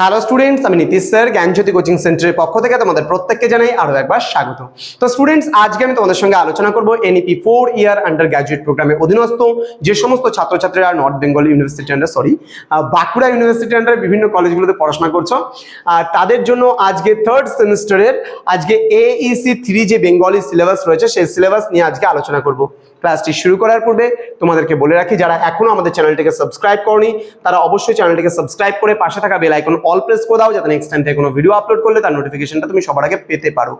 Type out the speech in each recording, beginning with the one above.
Hello students আমি Nitish sir, জ্ঞানজ্যোতি coaching সেন্টারের পক্ষ থেকে তোমাদের প্রত্যেককে জানাই আরও একবার স্বাগত। তো স্টুডেন্টস আজকে আমি তোমাদের সঙ্গে আলোচনা করব NEP four year undergraduate প্রোগ্রামের অধীনস্থ যে সমস্ত ছাত্রছাত্রীরা North Bengal University under sorry Bankura University under বিভিন্ন কলেজগুলোতে পড়াশোনা করছ। আর তাদের জন্য আজকে থার্ড সেমিস্টারের আজকে এইসি থ্রি যে বেঙ্গলি সিলেবাস রয়েছে, সেই সিলেবাস নিয়ে আজকে আলোচনা করব। ক্লাসটি শুরু করার পূর্বে তোমাদেরকে বলে রাখি, যারা এখনও আমাদের চ্যানেলটিকে সাবস্ক্রাইব করনি, তারা অবশ্যই চ্যানেলটিকে সাবস্ক্রাইব করে পাশে থাকা বেল আইকন অল প্রেস করে দাও যাতে নেক্সট টাইম থেকে কোনো ভিডিও আপলোড করলে তার নোটিফিকেশনটা তুমি সবার আগে পেতে পারো।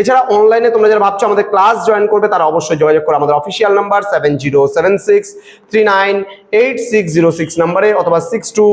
এছাড়া অনলাইনে তোমরা যারা ভাবছ আমাদের ক্লাস জয়েন করবে, তারা অবশ্যই যোগাযোগ করো আমাদের official number seven zero seven six three nine eight six zero six নাম্বারে অথবা six two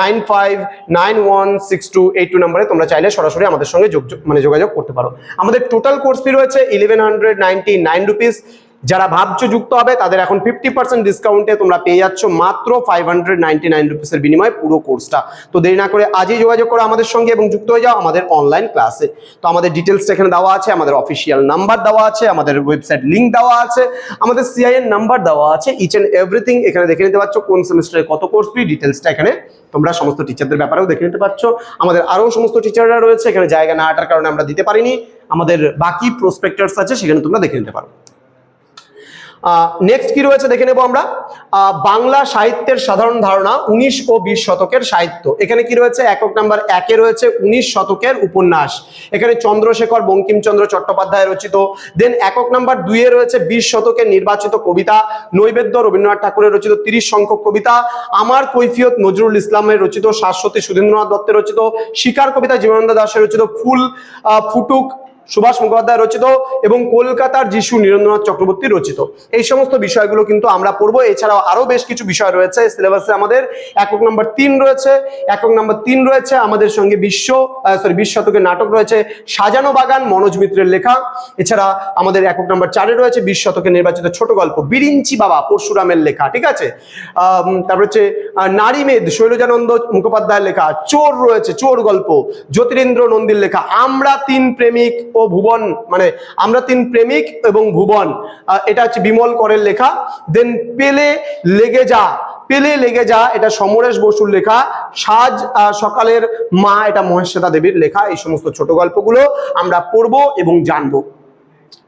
nine five nine one six two eight two নাম্বারে তোমরা চাইলে সরাসরি আমাদের সঙ্গে যোগ মানে যোগাযোগ করতে পারো। আমাদের টোটাল কোর্স ফি রয়েছে eleven hundred ninety nine rupees যারা ভাবছ যুক্ত হবে, তাদের এখন ফিফটি পার্সেন্ট ডিসকাউন্টে তোমরা পেয়ে যাচ্ছ মাত্র ফাইভ হান্ড্রেড নাইনটি নাইন রুপিসের বিনিময়ে পুরো কোর্সটা তো দেরি না করে আজই যোগাযোগ করো আমাদের সঙ্গে এবং যুক্ত হয়ে যাও আমাদের অনলাইন ক্লাসে তো আমাদের ডিটেলসটা এখানে দেওয়া আছে, আমাদের অফিসিয়াল নাম্বার দেওয়া আছে, আমাদের ওয়েবসাইট লিঙ্ক দেওয়া আছে, আমাদের সিআইএন নাম্বার দেওয়া আছে ইচ অ্যান্ড এভরিথিং এখানে দেখে নিতে পারছ কোন সেমিস্টারে কত কোর্স ফি ডিটেলসটা এখানে তোমরা সমস্ত টিচারদের ব্যাপারেও দেখে নিতে পারছ। আমাদের আরও সমস্ত টিচাররা রয়েছে, এখানে জায়গা না আটার কারণে আমরা দিতে পারিনি। আমাদের বাকি প্রসপেক্টার্স আছে, সেখানে তোমরা দেখে নিতে পারো। নেক্সট কি রয়েছে দেখে নেব আমরা? বাংলা সাহিত্যের সাধারণ ধারণা উনিশ ও বিশ শতকের সাহিত্য। এখানে কি রয়েছে? একক নাম্বার একে রয়েছে উনিশ শতকের উপন্যাস। এখানে চন্দ্রশেখর, বঙ্কিমচন্দ্র চট্টোপাধ্যায় রচিত। দেন একক নাম্বার দুইয়ে রয়েছে বিশ শতকের নির্বাচিত কবিতা। নৈবেদ্য রবীন্দ্রনাথ ঠাকুরের রচিত তিরিশ সংখ্যক কবিতা। আমার কৈফিয়ত নজরুল ইসলামের রচিত শাশ্বতী সুধীন্দ্রনাথ দত্তের রচিত। শিকার কবিতা জীবনানন্দ দাসের রচিত ফুল ফুটুক সুভাষ মুখোপাধ্যায় রচিত এবং কলকাতার যিশু নীরেন্দ্রনাথ চক্রবর্তী রচিত। এই সমস্ত বিষয়গুলো কিন্তু আমরা পড়ব। এছাড়াও আরও বেশ কিছু বিষয় রয়েছে। সিলেবাসে আমাদের একক নম্বর তিন রয়েছে। একক নম্বর তিন রয়েছে আমাদের সঙ্গে বিশ্ব সরি বিশ শতকের নাটক রয়েছে সাজানো বাগান, মনোজ মিত্রের লেখা। এছাড়া আমাদের একক নম্বর চারে রয়েছে বিশ শতকের নির্বাচিত ছোট গল্প, বিরিঞ্চি বাবা, পরশুরামের লেখা, ঠিক আছে? তারপর হচ্ছে নারী মেদ, শৈলজানন্দ মুখোপাধ্যায়ের লেখা, চোর রয়েছে, চোর গল্প, জ্যোতিরেন্দ্র নন্দীর লেখা, আমরা তিন প্রেমিক ভুবন মানে আমরা তিন প্রেমিক এবং ভুবন। এটা হচ্ছে বিমল করের লেখা। দেন পেলে লেগে যা পেলে লেগে যা এটা সমরেশ বসুর লেখা। সাজ সকালের মা, এটা মহেশ্বেতা দেবীর লেখা। এই সমস্ত ছোট গল্পগুলো আমরা পড়ব এবং জানব।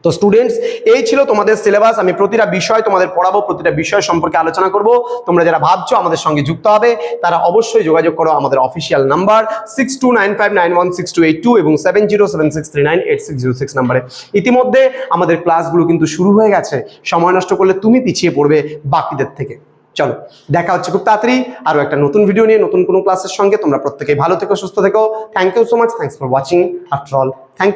তো স্টুডেন্টস এই ছিল তোমাদের সিলেবাস আমি প্রতিটা বিষয় তোমাদের পড়াবো, প্রতিটা বিষয় সম্পর্কে আলোচনা করব। তোমরা যারা ভাবছ আমাদের সঙ্গে যুক্ত হবে, তারা অবশ্যই যোগাযোগ করো আমাদের official number six two nine five nine one six two eight two এবং seven zero seven six three nine eight six zero six নাম্বারে ইতিমধ্যে আমাদের ক্লাসগুলো কিন্তু শুরু হয়ে গেছে। সময় নষ্ট করলে তুমি পিছিয়ে পড়বে বাকিদের থেকে। চলো, দেখা হচ্ছে খুব তাড়াতাড়ি। আরও একটা নতুন ভিডিও নিয়ে, নতুন কোনো ক্লাসের সঙ্গে। তোমরা প্রত্যেকেই ভালো থেকো, সুস্থ থেকো। Thank you so much thanks for watching after all thank